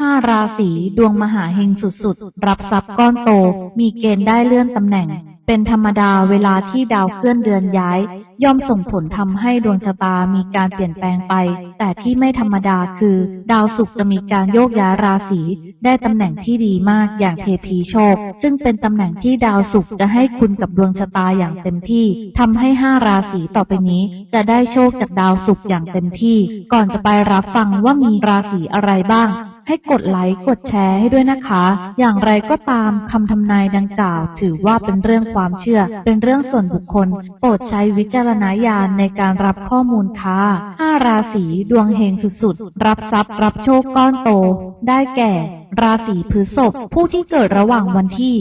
ห้าราศีดวงมหาเฮงสุดๆ รับทรัพย์ก้อนโต มีเกณฑ์ได้เลื่อนตำแหน่ง เป็นธรรมดาเวลาที่ดาวเคลื่อนเดือนย้าย ย่อมส่งผลทำให้ดวงชะตามีการเปลี่ยนแปลงไป แต่ที่ไม่ธรรมดาคือ ดาวศุกร์จะมีการโยกย้ายราศีได้ตำแหน่งที่ดีมากอย่างเทพีโชค ซึ่งเป็นตำแหน่งที่ดาวศุกร์จะให้คุณกับดวงชะตาอย่างเต็มที่ทำให้ห้าราศีต่อไปนี้ จะได้โชคจากดาวศุกร์อย่างเต็มที่ ก่อนจะไปรับฟังว่ามีราศีอะไรบ้าง ให้กดไลค์กดแชร์ให้ด้วยนะคะ อย่างไรก็ตามคำทำนายดังกล่าว ถือว่าเป็นเรื่องความเชื่อ เป็นเรื่องส่วนบุคคล โปรดใช้วิจารณญาณในการรับข้อมูลค่ะ5ราศีดวงเฮงสุดๆ รับทรัพย์รับโชคก้อนโต ได้แก่ ราศีพฤษภผู้ที่เกิดระหว่างวันที่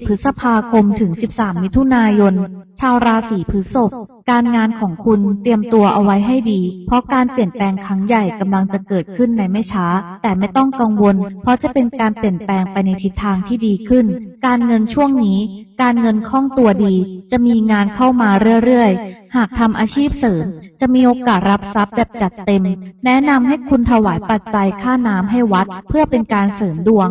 14 พฤษภาคมถึง 13 มิถุนายน ชาวราศีพฤษภการงานของคุณเตรียมตัวเอาไว้ให้ดี เพราะการเปลี่ยนแปลงครั้งใหญ่กำลังจะเกิดขึ้นในไม่ช้า แต่ไม่ต้องกังวล เพราะจะเป็นการเปลี่ยนแปลงไปในทิศทางที่ดีขึ้น การเงินช่วงนี้ การเงินคล่องตัวดี จะมีงานเข้ามาเรื่อยๆ หากทำอาชีพเสริม จะมีโอกาสรับทรัพย์แบบจัดเต็ม แนะนำให้คุณถวายปัจจัยค่าน้ำให้วัด เพื่อเป็นการเสริมดวง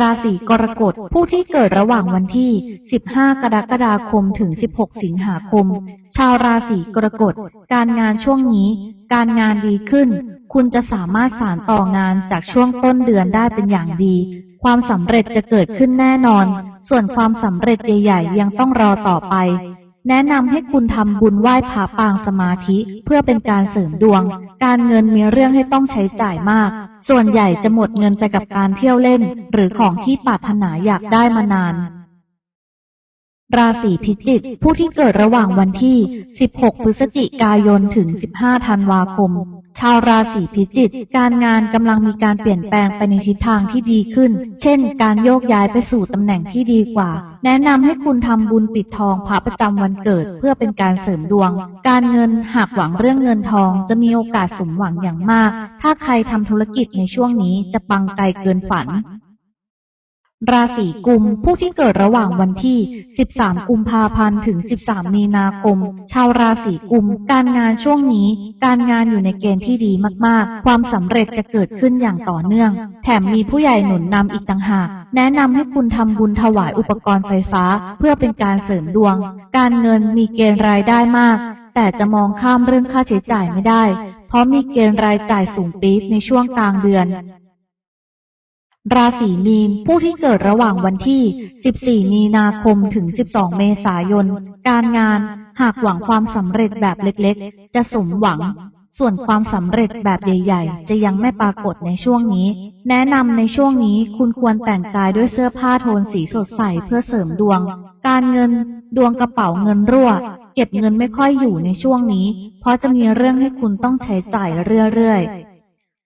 ราศีกรกฎผู้ที่เกิดระหว่างวันที่ 15 กรกฎาคมถึง 16 สิงหาคม ชาวราศีกรกฎการงานช่วงนี้ การงานดีขึ้นคุณจะสามารถสานต่องานจากช่วงต้นเดือนได้เป็นอย่างดี ความสำเร็จจะเกิดขึ้นแน่นอน ส่วนความสำเร็จใหญ่ๆยังต้องรอต่อไป แนะนำให้คุณทำบุญไหว้พระปางสมาธิ เพื่อเป็นการเสริมดวง การเงินมีเรื่องให้ต้องใช้จ่ายมาก ส่วนใหญ่จะหมดเงินไปกับการเที่ยวเล่น หรือของที่ปรารถนาอยากได้มานานราศีพิจิกผู้ที่เกิดระหว่างวันที่ 16 พฤศจิกายน ถึง 15 ธันวาคม ชาวราศีพิจิกการงานกำลังมีการเปลี่ยนแปลงไปในทิศทางที่ดีขึ้น เช่น การโยกย้ายไปสู่ตำแหน่งที่ดีกว่า แนะนำให้คุณทำบุญปิดทองพระประจำวันเกิด เพื่อเป็นการเสริมดวง การเงินหากหวังเรื่องเงินทอง จะมีโอกาสสมหวังอย่างมาก ถ้าใครทำธุรกิจในช่วงนี้จะปังไกลเกินฝัน ราศีกุม ผู้ที่เกิดระหว่างวันที่ 13 กุมภาพันธ์ ถึง 13 มีนาคม ชาวราศีกุม การงานช่วงนี้ การงานอยู่ในเกณฑ์ที่ดีมากๆ ความสำเร็จจะเกิดขึ้นอย่างต่อเนื่อง แถมมีผู้ใหญ่หนุนนำอีกต่างหาก แนะนำให้คุณทำบุญถวายอุปกรณ์ไฟฟ้า เพื่อเป็นการเสริมดวง การเงินมีเกณฑ์รายได้มาก แต่จะมองข้ามเรื่องค่าใช้จ่ายไม่ได้ เพราะมีเกณฑ์รายจ่ายสูงปี๊ดในช่วงกลางเดือน ราศีมีน ผู้ที่เกิดระหว่างวันที่ 14 มีนาคมถึง 12 เมษายน การงาน หากหวังความสำเร็จแบบเล็กๆ จะสมหวัง ส่วนความสำเร็จแบบใหญ่ ๆ จะยังไม่ปรากฏในช่วงนี้ แนะนำในช่วงนี้คุณควรแต่งกายด้วยเสื้อผ้าโทนสีสดใสเพื่อเสริมดวง การเงิน ดวงกระเป๋าเงินรั่ว เก็บเงินไม่ค่อยอยู่ในช่วงนี้ เพราะจะมีเรื่องให้คุณต้องใช้จ่ายเรื่อยๆ